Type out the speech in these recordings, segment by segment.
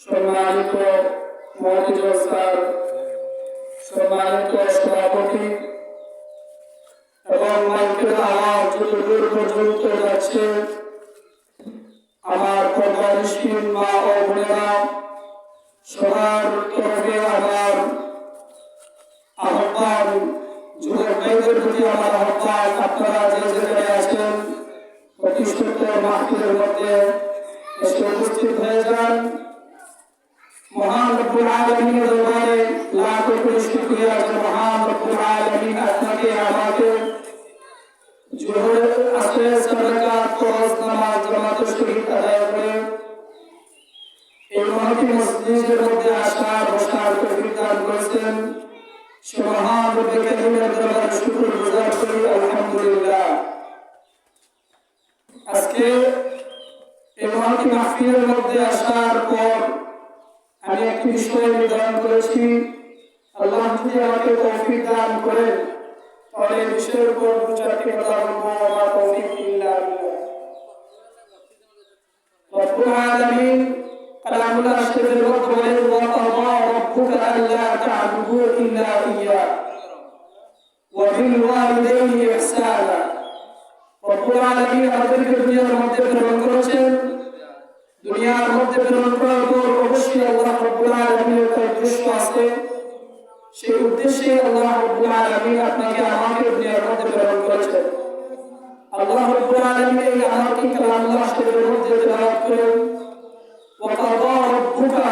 সম্মানিত মহাজন স্যার, সম্মানিত সভাপতি এবং মাইকের আওয়াজ যত দূর পর্যন্ত যাচ্ছে, আমার পর্দানিষ্ঠীন মা ও বোনেরা, সবার তরফে আমার আহ্বান যুবক প্রতি আমার আহ্বান, আপনারা যে যেখানে আছেন, প্রতিষ্ঠিত মাহফিলের মধ্যে উপস্থিত হয়ে যান। মহান রব্বুল আলামিনের দরবারে লাখ কোটি শুকরিয়া যে মহান রব্বুল আলামিন আপনাকে আমাকে জোহর আসরে সাদাকাত ফরজ নামাজ জামাতের সহিত আদায় করে এই মহাতি মসজিদের মধ্যে আসার বসার তৌফিক দান করেছেন সে মহান রব্বুল কারীমের দরবারে শুকর গুজার করি আলহামদুলিল্লাহ আজকে এই মহাতি মাহফিলের মধ্যে আসার পর আমি একটি বিষয় নির্ধারণ করেছি। আল্লাহ যদি আমাকে তৌফিক দান করেন, তাহলে এই বিষয়ের উপর দু চারটি কথা বলব। আমার তৌফিক আমাদেরকে দুনিয়ার মধ্যে প্রেরণ করেছেন। দুনিয়ার মধ্যে প্রেরণ করার পর অবশ্যই আল্লাহ রব্বুল আলামিনের একটা উদ্দেশ্য আছে সেই উদ্দেশ্যে আল্লাহ রব্বুল আলামিন আপনাকে আমাকে দুনিয়ার মধ্যে প্রেরণ করেছেন আল্লাহ রব্বুল আলামিন এই আমাকে কালামুল্লাহ শরীফের মধ্যে তেলাওয়াত করেন। ওয়াকাদা রব্বুকা,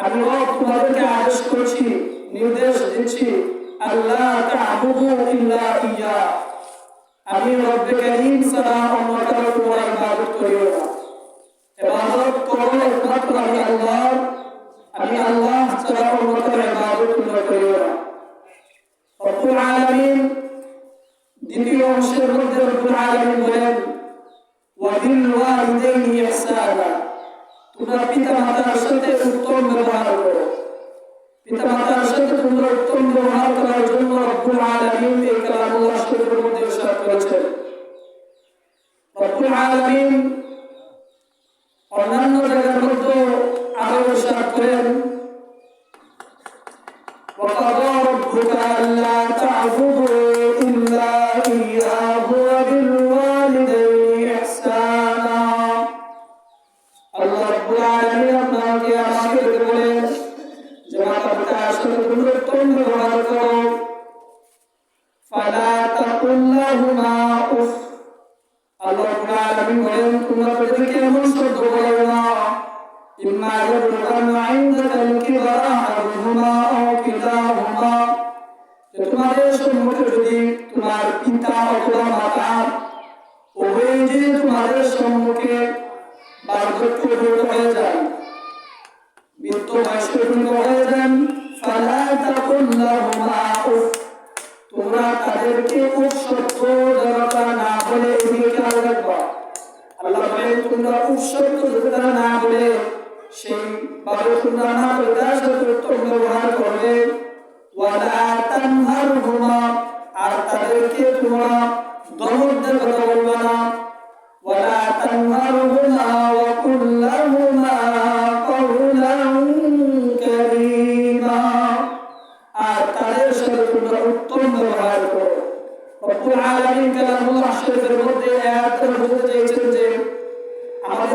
আমি রব তোমাদেরকে আদেশ করছি, নির্দেশ দিচ্ছি আল্লাহ তা'বুদু ইল্লা ইয়্যা আমি রব্বে কারীম ছাড়া অন্য কারও তোমার ইবাদত করিও না ইবাদত করো একমাত্র আমি আল্লাহ আমি আল্লাহ ছাড়া অন্য কারও ইবাদত তোমরা করিও না রব্বুল আলামিন দ্বিতীয় অংশের মধ্যে রব্বুল আলামিন বলেন ওয়াবিল ওয়ালিদাইনি ইহসানা তোমরা পিতা মাতার সাথে উত্তম ব্যবহার করো পিতা মাতার সাথে তোমরা উত্তম ব্যবহার করার জন্য রব্বুল আলামিন এই কালামুল্লাহ শরীফের মধ্যে ইরশাদ করেছেন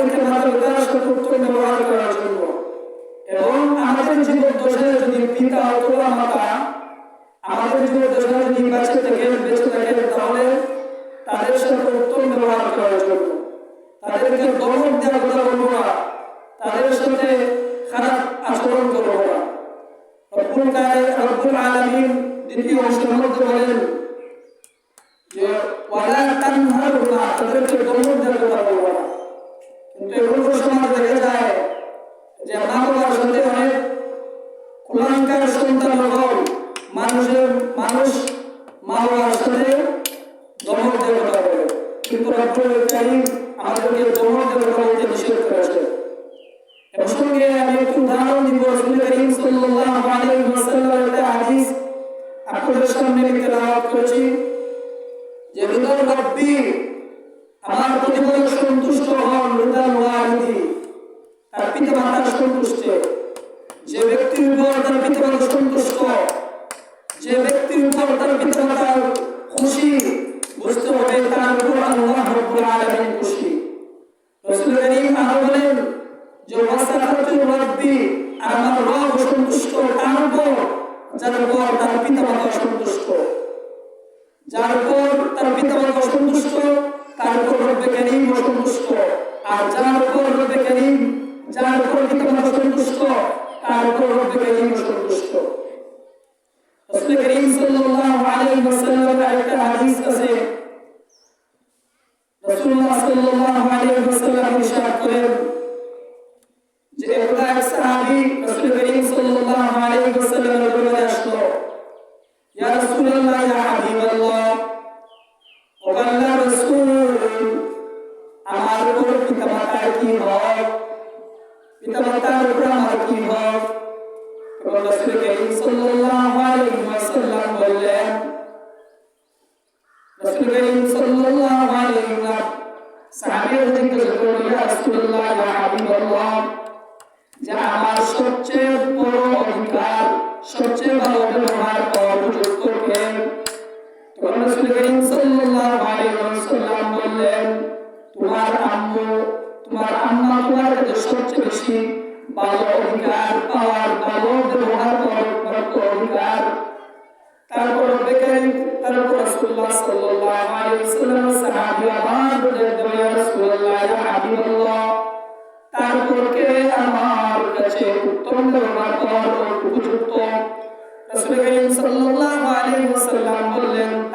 আমাদেরকে তার সাথে ব্যবহার করার জন্য। এবং আমাদের জীবন দশায় যদি পিতা অথবা মাতা, আমাদের জীবন দশায় যদি বেঁচে থাকেন বেঁচে থাকেন তাহলে তাদের সাথে উত্তম ব্যবহার করার জন্য। তাদেরকে দমন দেওয়ার কথা বলব না, তাদের সাথে খারাপ আচরণ করব না। রব্বুল রব্বুল আলামিন দ্বিতীয় অংশের মধ্যে বলেন যে, ওয়ালা তানহারুনা তাদেরকে দমন দেওয়ার কথা বলব না। কিন্তু এগুলো সমাজ দেখা যায় যে মা বাবার সাথে অনেক কুলাঙ্কার সন্তান হল মানুষের মানুষ মা বাবার সাথে দমন দেবতা বলে। কিন্তু রব্বুল কারীম আমাদেরকে দমন দেওয়ার কথা বলতে নিষেধ করেছে এর সঙ্গে আমি একটু উদাহরণ দিব রসুল করিম সাল্লাল্লাহু আলাইহি ওয়াসাল্লামের একটা হাদিস আপনাদের সামনে আমি তেলাওয়াত করেছি যে রিদাল রব্বি আমার প্রতিপালক সন্তুষ্ট হন রিদাল ওয়ালিদি তার পিতা মাতার সন্তুষ্টে যে ব্যক্তির উপর তার পিতা মাতা সন্তুষ্ট যে ব্যক্তির উপর তার পিতা মাতার খুশি বুঝতে হবে তার উপর আল্লাহ রব্বুল আলামিন খুশি রাসূল করিম আরও বলেন যে ওয়াসালাতুল রাব্বি আমার রব সন্তুষ্ট তার উপর যার উপর তার পিতা মাতা সন্তুষ্ট পিতামাতার উপর কি হক সবচেয়ে বড় সবচেয়ে ভালো ব্যবহার করার ওয়াসাল্লাম বললেন তোমার আম্মু, তোমার আম্মা তোমার সবচেয়ে বেশি। ভালো অধিকার পাওয়ার ভালো ব্যবহার করার অধিকার। তারপর বেকারি তারপর রাসূলুল্লাহ সাল্লাল্লাহু আলাইহি ওয়াসাল্লাম সাহাবী আবার বলে দয়া রাসূলুল্লাহ, ইয়া হাবিবাল্লাহ, তারপর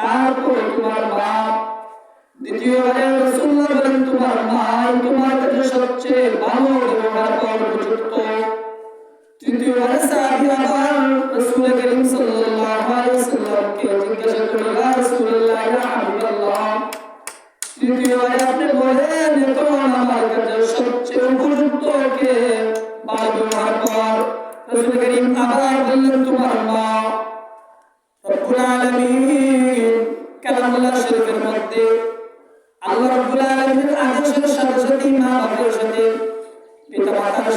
তারপর তোমার মা দ্বিতীয়বারে রাসূলুল্লাহ বলেন, তোমার মা তোমার কাছে সবচেয়ে ভালো ব্যবহার করার উপযুক্ত। তৃতীয়বারে সাহাবী আবার রাসূল করিম সাল্লাল্লাহু আলাইহি ওয়াসাল্লামকে জিজ্ঞাসা করলেন, ইয়া রাসূলুল্লাহ, ইয়া হাবিবাল্লাহ? তৃতীয়বারে আপনি বলেন এখন আমার কাছে সবচেয়ে উপযুক্ত কে ভালো ব্যবহার কর? রাসূল করিম আবার বললেন, তোমার মা রব্বুল আলামিন কালামুল্লাহ শরীফের মধ্যে আল্লাহ রব্বুল আলামিনের আদেশের সাথে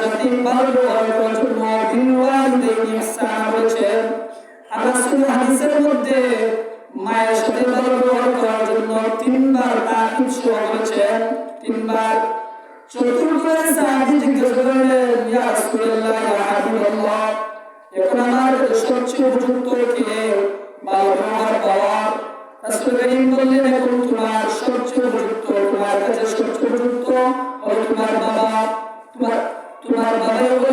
সাথে ভালো করার জন্য বিল ওয়ালিদাইনি ইহসান আর মধ্যে মায়ের সাথে ভালো ব্যবহার করার জন্য তিনবার তাকিদ তিনবার। চতুর্থবার সাহাবী জিজ্ঞাসা করলেন এখন আমার সবচেয়ে উপযুক্ত কে? ভালো ব্যবহার রাসূল করিম বললেন এখন তোমার সবচেয়ে উপযুক্ত তোমার কাছে সবচেয়ে উপযুক্ত তোমার বাবা, তোমার তোমার বাবাই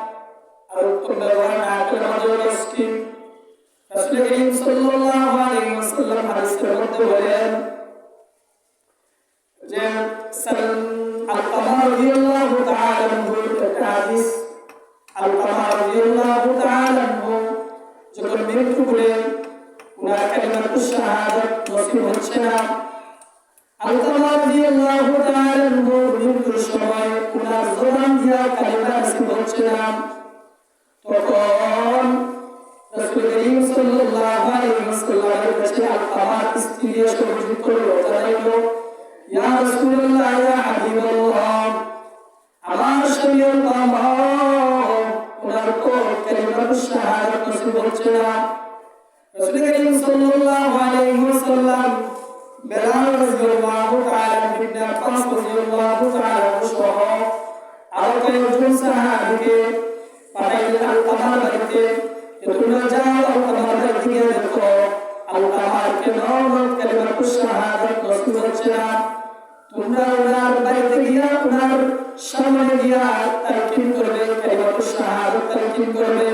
അവർക്കും ഭഗവാൻ ആക്രമണയുടെ സ്കീം റസൂൽ കരീം സല്ലല്ലാഹു അലൈഹി വസല്ലം ഹദീസിൽ പറയാൻ যে സലം അൽഖമ റളിയല്ലാഹു തആല അൻഹു ഹദീസ് അൽഖമ റളിയല്ലാഹു തആല അൻഹു যখন মৃত্যু বলে উনার কালিমাতু শাহাদাত নসিব হচ্ছে না আল্লাহ রাদিয়াল্লাহু তাআলা নূর মৃত্যুর সময় উনার জবান দিয়া কালিমা নসিব হচ্ছে না তখন রাসূল করিম সাল্লাল্লাহু আলাইহি ওয়াসাল্লামের কাছে আমার স্ত্রী এসে উপস্থিত করল জানাইলো ইয়া রাসূলুল্লাহ, ইয়া হাবিবাল্লাহ, আমার শরীর তামাম ওনার তো কালিমা শাহাদাত নসিব হচ্ছে না? রাসূল করিম সাল্লাল্লাহু আলাইহি ওয়াসাল্লাম বেলাল রাদিয়াল্লাহু তাআলা সাহাবীকে পাঠাইলেন আল্লাহর বাড়িতে না তোমরা ওনার বাড়িতে গিয়া করবে কালিমা শাহাদাত তালকিন করবে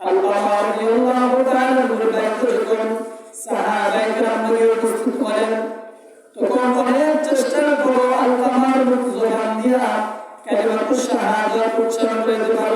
আল্লাহ রাদিয়াল্লাহু তাআলা বাড়িতে যখন সাহাবায়ে কেরাম উপস্থিত চেষ্টা করো আল্লাহর মুখ জবান দিয়া কালিমা শাহাদাত উচ্চারণ করতে পারলেন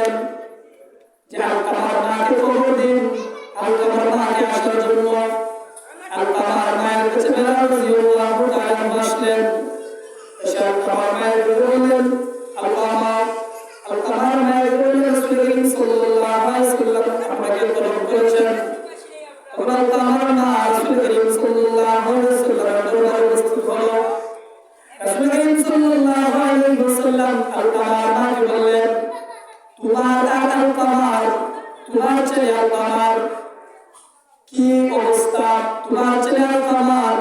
কি অবস্থা? তোমার ছেলে আল্লাহর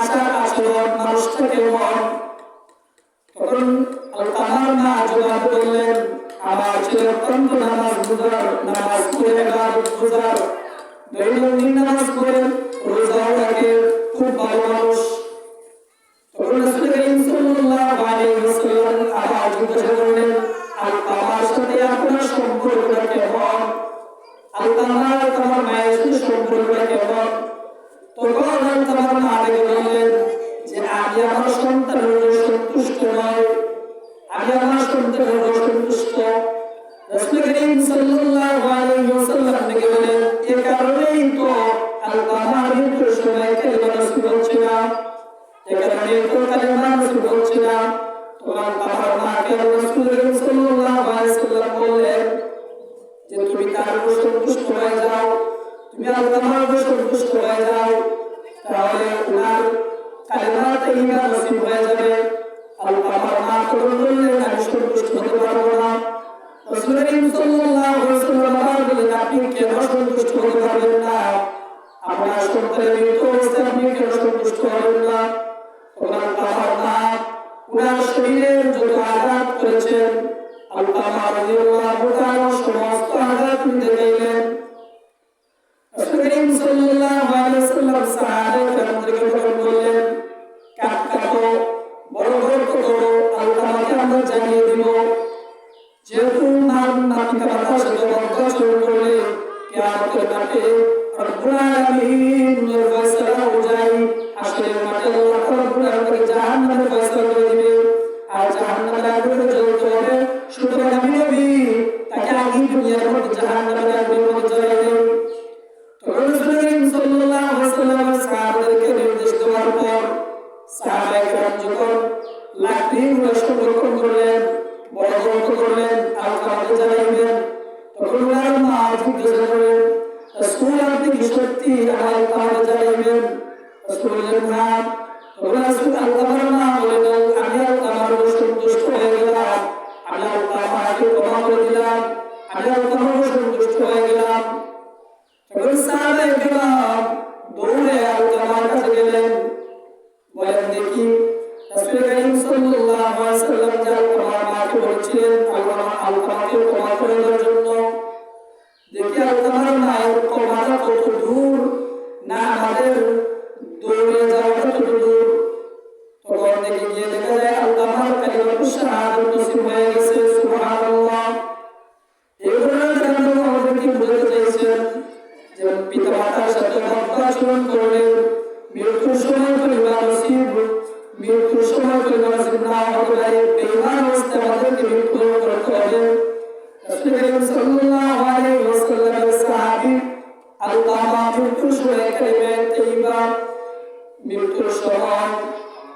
আশার আচরণ মানুষটা কেমন তখন আল্লাহর মা জবাব করলেন, আমার ছেলে অত্যন্ত নামাজ গুজার নামাজ পড়ে ইবাদত গুজার দৈনন্দিন নামাজ পড়ে রোজাও রাখে, খুব ভালো মানুষ। তখন রাসূল আবার জিজ্ঞাসা করলেন আল্লাহর সাথে আপনার সম্পর্কটা কেমন? আল্লাহ তোমার মায়ের সাথে সম্পর্কটা কেমন তখন তোমার মা আগে বললেন যে আমি আমার সন্তান সন্তুষ্ট নয়। আমি আমার সন্তানের অসন্তুষ্ট আল্লাহ রাদিয়াল্লাহু তাআলা সমস্ত আঘাত আলোচনা করব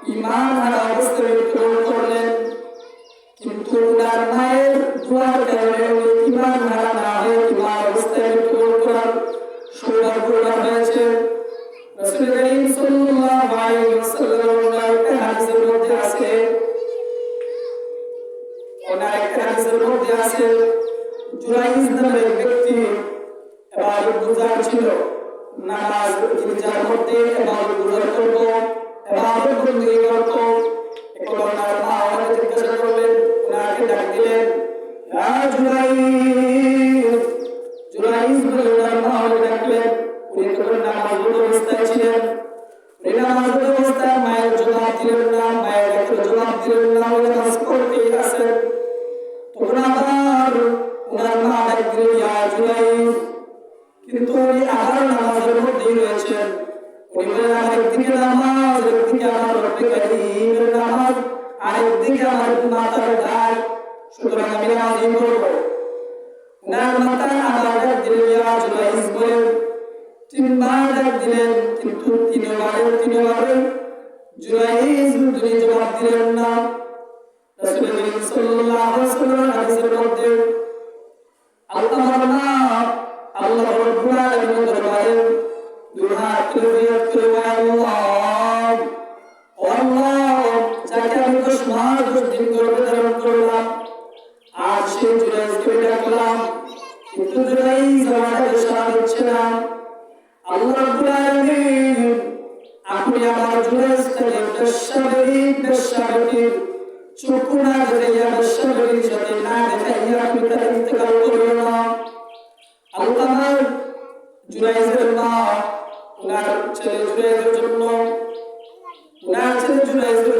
ইমান হারা অবস্থায়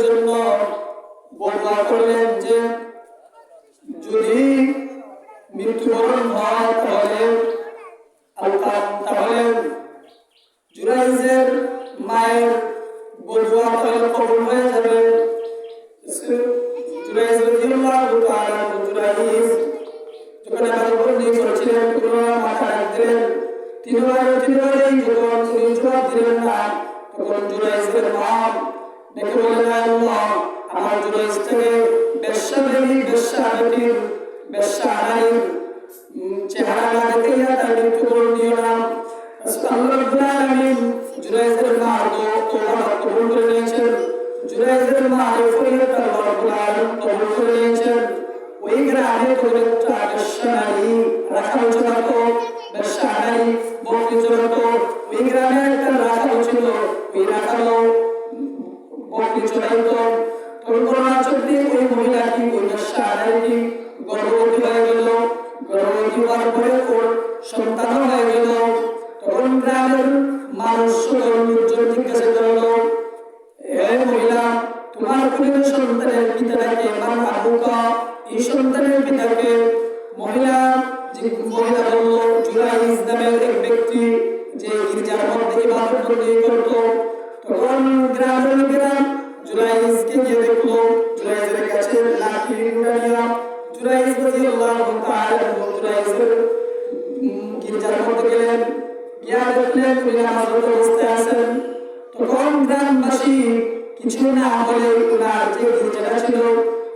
জন্য বর্ণনা করলেন যে রব্বুল আলামিন এই সন্তানের পিতাকে মহিলা যে মহিলা বলল জুরাইজ নামের এক ব্যক্তি যে গির্জার মধ্যে ইবাদত বন্দী করত। তখন গ্রামের লোকেরা জুরাইজকে গিয়ে দেখল জুরাইজের কাছে লাঠি উড়াইয়া জুরাইজ রাদিয়াল্লাহু তাআলা জুরাইজের গির্জার মধ্যে গেলেন। গিয়া দেখলেন তিনি নামাজরত অবস্থায় আছেন? তখন গ্রামবাসী কিছু না বলে ওনার যে গির্জাটা ছিল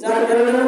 যার কারণে